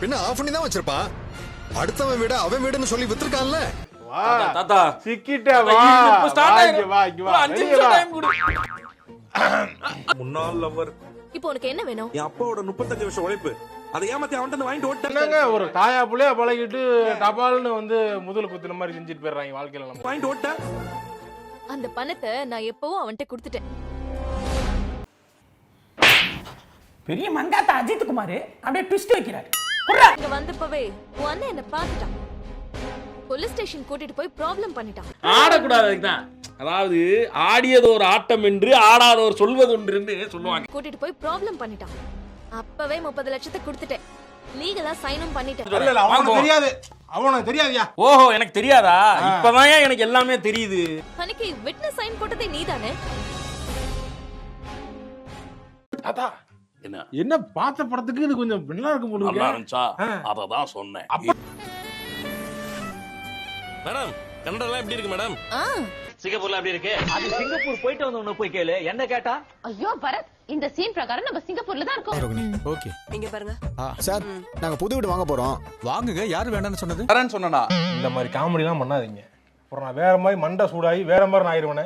பின்ன ஆஃப் பண்ணி தான் வச்சிருப்பான் அடுத்தவன் வீடு அவன் வீடுன்னு சொல்லி வித்துருக்கான்ல. வா. தாத்தா சிக்கிட்ட வா. இங்க வா இங்க வா அஞ்சு நிமிஷம் time கொடு. முன்னாள் லவ்வர் இப்போ உனக்கு என்ன வேணும்? என் அப்பாவோட முப்பத்தஞ்சு வருஷம் உழைப்பு. அதை ஏமாத்தி அவன்கிட்ட வாங்கிட்டு ஓட்டேன் ஒரு தாயா புள்ளையா பழகிட்டு டபால்னு வந்து முதல் குத்துன மாதிரி செஞ்சுட்டு போயிடுறாங்க வாழ்க்கையில நம்ம. வாங்கிட்டு ஓட்டேன் அந்த பணத்தை நான் எப்பவும் அவன்கிட்ட கொடுத்துட்டேன். பெரிய மங்காத்தா அஜித் குமார் அப்படியே ட்விஸ்ட் வைக்கிறாரு. இங்க வந்தப்பவே உன் அண்ணன் என்ன பார்த்துட்டான். போலீஸ் ஸ்டேஷன் கூட்டிட்டு போய் ப்ராப்ளம் பண்ணிட்டான். ஆடக்கூடாது அதுக்குதான். அதாவது ஆடியது ஒரு ஆட்டம் என்று ஆடாதவர் சொல்வது ஒன்று சொல்லுவாங்க. கூட்டிட்டு போய் ப்ராப்ளம் பண்ணிட்டான். அப்பவே முப்பது லட்சத்தை கொடுத்துட்டேன். லீகலா சைனும் பண்ணிட்டேன். இல்ல இல்ல அவனுக்கு. தெரியாது. அவனுக்கு தெரியாதுயா? ஓஹோ எனக்கு தெரியாதா? இப்பதான் எனக்கு எல்லாமே தெரியுது. அன்னைக்கு விட்னஸ் சைன் போட்டதே நீதானே? தாத்தா என்ன? என்ன பார்த்த படத்துக்கு இது கொஞ்சம் நல்லா இருக்கும் போல நல்லா இருக்கு. இருந்துச்சா? ஆ. அததான் சொன்னேன். மேடம் கன்னடெல்லாம் எப்படி இருக்கு மேடம்? ஆ. சிங்கப்பூர்ல எப்படி இருக்கு? அது சிங்கப்பூர் போயிட்டு வந்தவன போய் கேளு. என்ன கேட்டா? ஐயோ பரத் இந்த சீன் பிரகாரம் நம்ம சிங்கப்பூர்ல தான் இருக்கோம். ஓகே. இங்க பாருங்க. சார் நாங்க புது வீடு வாங்க போறோம். வாங்குங்க யாரு வேண்டாம்னு சொன்னது? இந்த மாதிரி காமெடி எல்லாம் பண்ணாதீங்க. அப்புறம் நான் வேற மாதிரி மண்டை சூடாகி வேற மாதிரி நான் ஆயிருவேனே